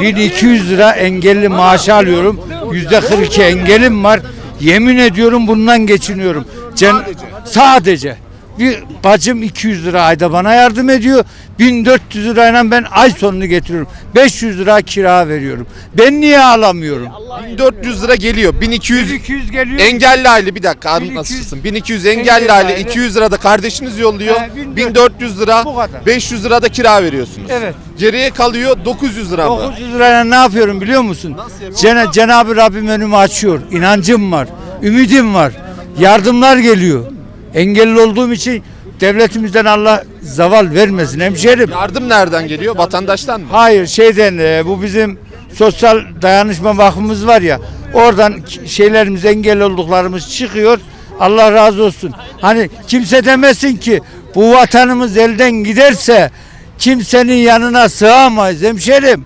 1200 lira engelli maaşı alıyorum. Yüzde 42 engelim var. Yemin ediyorum bundan geçiniyorum. Cen- sadece. Bir bacım 200 lira ayda bana yardım ediyor. 1400 lirayla ben ay sonunu getiriyorum. 500 lira kira veriyorum. Ben niye alamıyorum? 1400 lira geliyor. 1200 1200 geliyor. engelli aile bir dakika abi 1200 nasılsın? 1200 engelli engelli aile aile. 200 lira da kardeşiniz yolluyor. He, 1400 1400 lira Bu kadar. 500 lira da kira veriyorsunuz. Evet. Geriye kalıyor 900 lira mı? 900 lirayla ne yapıyorum biliyor musun? Cena, Cenab-ı Rabbim önümü açıyor. İnancım var. Ümidim var. Yardımlar geliyor. Engelli olduğum için devletimizden Allah zaval vermesin hemşerim. Yardım nereden geliyor? Vatandaştan mı? Hayır şeyden e, bu bizim sosyal dayanışma vakfımız var ya oradan şeylerimiz engelli olduklarımız çıkıyor. Allah razı olsun. Hani kimse demesin ki bu vatanımız elden giderse kimsenin yanına sığamayız hemşerim.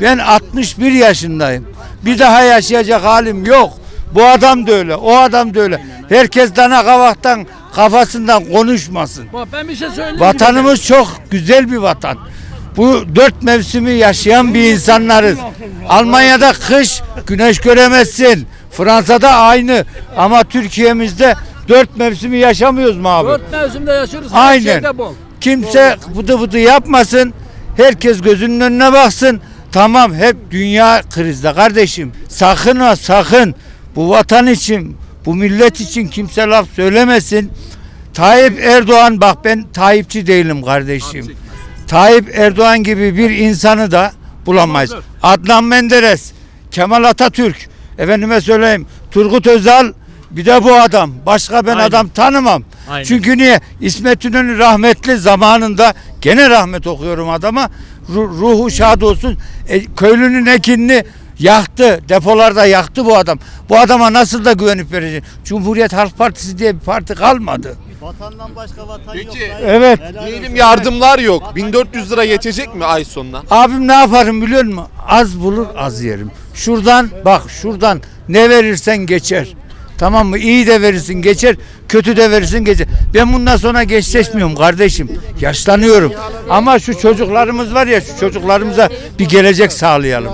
Ben 61 yaşındayım. Bir daha yaşayacak halim yok. Bu adam da öyle, o adam da öyle. Herkes dana kavaktan kafasından konuşmasın. Bak ben bir şey söyleyeyim. Vatanımız çok güzel bir vatan. Bu dört mevsimi yaşayan bir insanlarız. Almanya'da kış güneş göremezsin. Fransa'da aynı ama Türkiye'mizde dört mevsimi yaşamıyoruz mu abi? Dört mevsimde yaşıyoruz. Aynen. bol. Kimse bıdı bıdı yapmasın. Herkes gözünün önüne baksın. Tamam hep dünya krizde kardeşim. Sakın ha sakın bu vatan için, bu millet için kimse laf söylemesin. Tayyip Erdoğan bak ben Tayyipçi değilim kardeşim. Tayyip Erdoğan gibi bir insanı da bulamayız. Adnan Menderes, Kemal Atatürk, efendime söyleyeyim Turgut Özal bir de bu adam. Başka ben Aynen. adam tanımam. Aynen. Çünkü niye? İsmet İnönü rahmetli zamanında gene rahmet okuyorum adama. Ru- ruhu şad olsun. E, köylünün ekinini yaktı. Depolarda yaktı bu adam. Bu adama nasıl da güvenip verecek? Cumhuriyet Halk Partisi diye bir parti kalmadı. Vatandan başka vatan Peki, yok. dayı. Evet. Helal Diyelim olsun. yardımlar yok. 1400 lira yetecek mi ay sonuna? Abim ne yaparım biliyor musun? Az bulur az yerim. Şuradan bak şuradan ne verirsen geçer. Tamam mı? İyi de verirsin geçer, kötü de verirsin geçer. Ben bundan sonra gençleşmiyorum kardeşim. Yaşlanıyorum. Ama şu çocuklarımız var ya şu çocuklarımıza bir gelecek sağlayalım.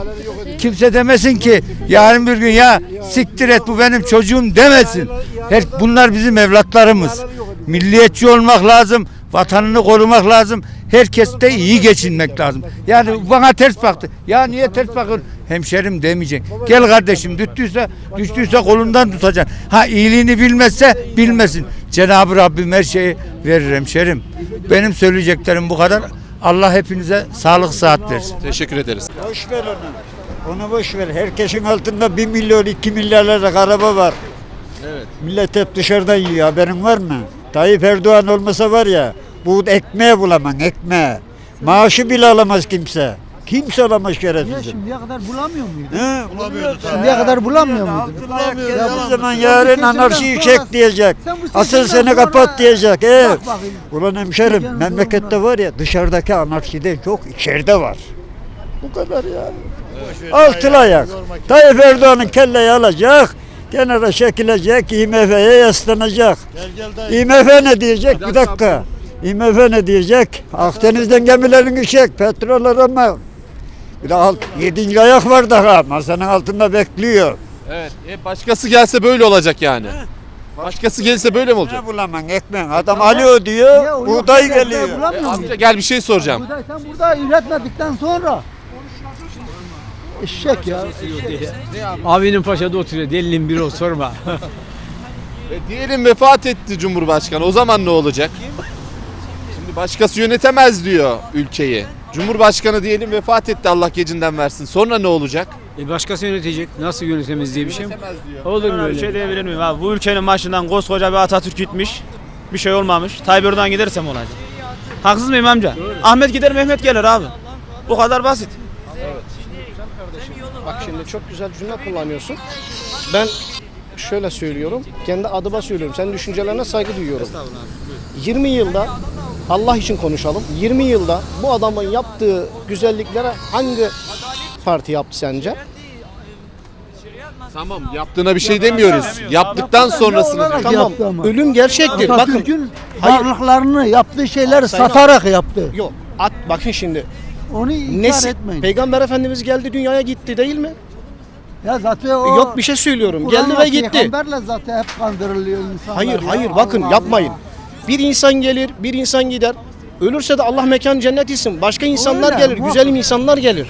Kimse demesin ki yarın bir gün ya siktir et bu benim çocuğum demesin. Her, bunlar bizim evlatlarımız. Milliyetçi olmak lazım. Vatanını korumak lazım. Herkes de iyi geçinmek lazım. Yani bana ters baktı. Ya niye ters bakın? Hemşerim demeyecek. Gel kardeşim düştüyse düştüyse kolundan tutacaksın. Ha iyiliğini bilmezse bilmesin. Cenab-ı Rabbim her şeyi verir hemşerim. Benim söyleyeceklerim bu kadar. Allah hepinize sağlık sıhhat versin. Teşekkür ederiz. Boş ver onu. Boş ver. Herkesin altında 1 milyon 2 milyar liralık araba var. Evet. Millet hep dışarıdan yiyor. Haberin var mı? Tayyip Erdoğan olmasa var ya bu ekmeğe bulamam ekmeğe. Maaşı bile alamaz kimse. Kimse alamaz şerefsiz. Şimdiye kadar bulamıyor muydu? He? Bulamıyordu Şimdiye kadar bulamıyor muydu? Geldiği zaman yarın anarşiyi çek diyecek. Sen bu Asıl seni kapat diyecek. Evet. Bak bakayım. Ulan hemşerim memlekette var ya dışarıdaki anarşide çok içeride var. Bu kadar ya. Altılı ayak. Tayyip Erdoğan'ın kelleyi alacak. Kenara çekilecek. IMF'ye yaslanacak. IMF ne diyecek? Bir dakika. IMF ne diyecek? Akdeniz'den gemilerini çek. Petrol arama. Bir de alt, yedinci ayak var daha. Masanın altında bekliyor. Evet. E başkası gelse böyle olacak yani. Başkası gelirse böyle mi olacak? Ne bulamam ekmek. Adam alıyor diyor. Buğday geliyor. muydu? Amca gel bir şey soracağım. Buğday sen burada üretmedikten sonra eşek ya. Abinin paşada oturuyor. Delinin biri o sorma. E, diyelim vefat etti Cumhurbaşkanı. O zaman ne olacak? Şimdi başkası yönetemez diyor ülkeyi. Cumhurbaşkanı diyelim vefat etti Allah gecinden versin. Sonra ne olacak? e başkası yönetecek. Nasıl yönetemez diye bir şey mi? Olur mu Bir öyle? şey diyebilir miyim abi? Bu ülkenin başından koskoca bir Atatürk gitmiş. Bir şey olmamış. Tayyip Erdoğan giderse mi olacak? Haksız mıyım amca? Ahmet gider Mehmet gelir abi. Bu kadar basit. Bak şimdi çok güzel cümle kullanıyorsun. Ben şöyle söylüyorum. Kendi adıma söylüyorum. Senin düşüncelerine saygı duyuyorum. 20 yılda Allah için konuşalım. 20 yılda bu adamın yaptığı güzelliklere hangi parti yaptı sence? Tamam yaptığına bir şey demiyoruz. Yaptıktan sonrasını diyor. Tamam. yaptı ama. Ölüm gerçektir. Bakın. Atatürk'ün varlıklarını yaptığı şeyleri Sayın- satarak yaptı. Yok. At bakın şimdi. Onu inkar Nesi? etmeyin. Peygamber Efendimiz geldi dünyaya gitti değil mi? Ya zaten o Yok bir şey söylüyorum. Geldi Kur'an'la ve gitti. Peygamberle zaten hep kandırılıyor insanlar. Hayır ya. hayır bakın Allah yapmayın. Allah. Bir insan gelir, bir insan gider. Ölürse de Allah mekan cennet etsin. Başka insanlar Öyle, gelir, muhakkak. güzel insanlar gelir.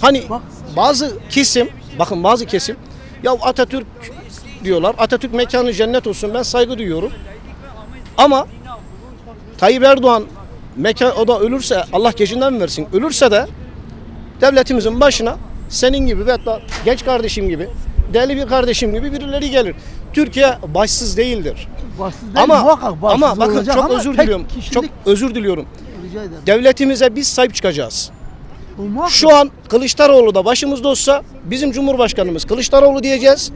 Hani Bak. bazı kesim, bakın bazı kesim ya Atatürk diyorlar. Atatürk mekanı cennet olsun. Ben saygı duyuyorum. Ama Tayyip Erdoğan mekan o da ölürse Allah gecinden versin. Ölürse de devletimizin başına senin gibi ve hatta genç kardeşim gibi değerli bir kardeşim gibi birileri gelir. Türkiye başsız değildir. Bahtsız değil, Ama muhakkak bahtsız ama bakın çok ama özür diliyorum. kişilik- Çok özür diliyorum. Rica ederim. Devletimize biz sahip çıkacağız. Şu an Kılıçdaroğlu da başımızda olsa bizim Cumhurbaşkanımız Kılıçdaroğlu diyeceğiz.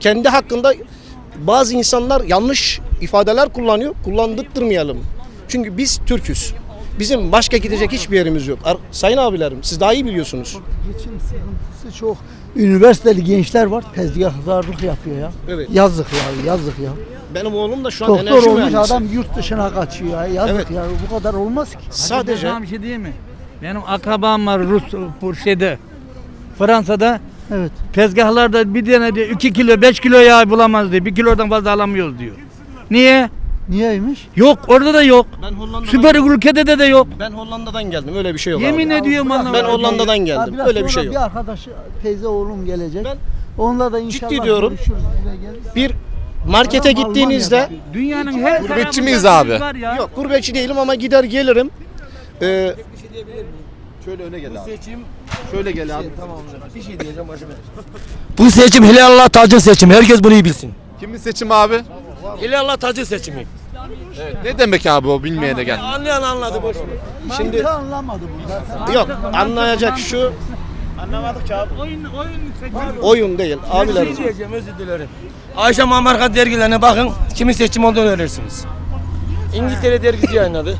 Kendi hakkında bazı insanlar yanlış ifadeler kullanıyor. Kullandırtmayalım. Çünkü biz Türküz. Bizim başka gidecek hiçbir yerimiz yok. Ar- Sayın abilerim siz daha iyi biliyorsunuz. Geçim sıkıntısı çok. Üniversiteli gençler var tezgahtarlık yapıyor ya. Evet. Yazık ya yazık ya. Benim oğlum da şu an Doktor enerji olmuş mühendisi. adam yurt dışına kaçıyor ya. Yazık Evet. ya bu kadar olmaz ki. Sadece bir şey diyeyim mi? Benim akrabam var Rus bu şeyde. Fransa'da Evet. tezgahlarda bir tane diyor 2 kilo 5 kilo yağ bulamaz diyor. 1 kilodan fazla alamıyoruz diyor. Niye? Niyeymiş? Yok orada da yok. ben Hollanda'dan Süper ülkede de de yok. ben Hollanda'dan geldim. Öyle bir şey yok. Yemin abi. ediyorum Allah. Ben. Hollanda'dan geldim. biraz Öyle bir sonra şey yok. Bir arkadaş teyze oğlum gelecek. Ben Onunla da inşallah diyorum. görüşürüz. Buraya geliriz. Bir markete Adam gittiğinizde Almanya'da. Dünyanın her Gurbetçi tarafında miyiz abi? Türk var ya. Yok gurbetçi değilim ama gider gelirim. Ee, Şöyle öne gel abi. Şöyle gel abi. Bu seçim Hilallah tacı seçimi. Herkes bunu iyi bilsin. Kimin seçimi abi? Hilallah tacı seçimi. Ne demek abi o bilmeyene gel. Anlayan anladı boş ver. şimdi Mantığı anlamadı bu. yok anlayacak şu Oyun oyun seçim. oyun değil abiler. Bir şey diyeceğim özür dilerim. Ayşe Mamarka dergilerine bakın kimin seçim olduğunu öğrenirsiniz. İngiltere dergisi yayınladı.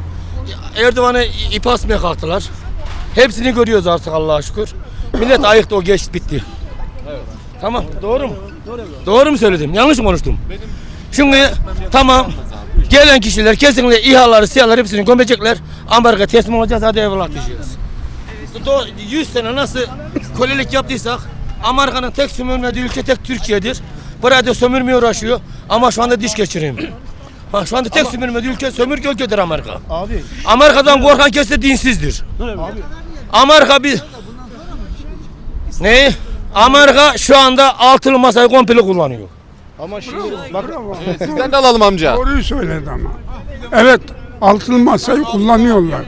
Erdoğan'ı ip asmaya kalktılar. Hepsini görüyoruz artık Allah'a şükür. Millet ayıktı o geç bitti. Tamam doğru mu? Doğru mu söyledim? Yanlış mı konuştum? Şimdi tamam gelen kişiler kesinlikle İHA'ları, SİHA'ları hepsini gömecekler. Amerika teslim olacağız hadi eyvallah diyeceğiz. Do- 100 sene nasıl kölelik yaptıysak Amerika'nın tek sömürmediği ülke tek Türkiye'dir. Burada sömürmeye uğraşıyor ama şu anda diş geçireyim. Bak şu anda tek sömürmediği ülke sömürge ülkedir Amerika. Abi Amerika'dan korkan kes de dinsizdir. Amerika bir... Ne? Amerika şu anda altılı masayı komple kullanıyor. Ama şimdi bak Sizden de alalım amca. Doğruyu söyledi ama. Evet, altılı masayı kullanıyorlar.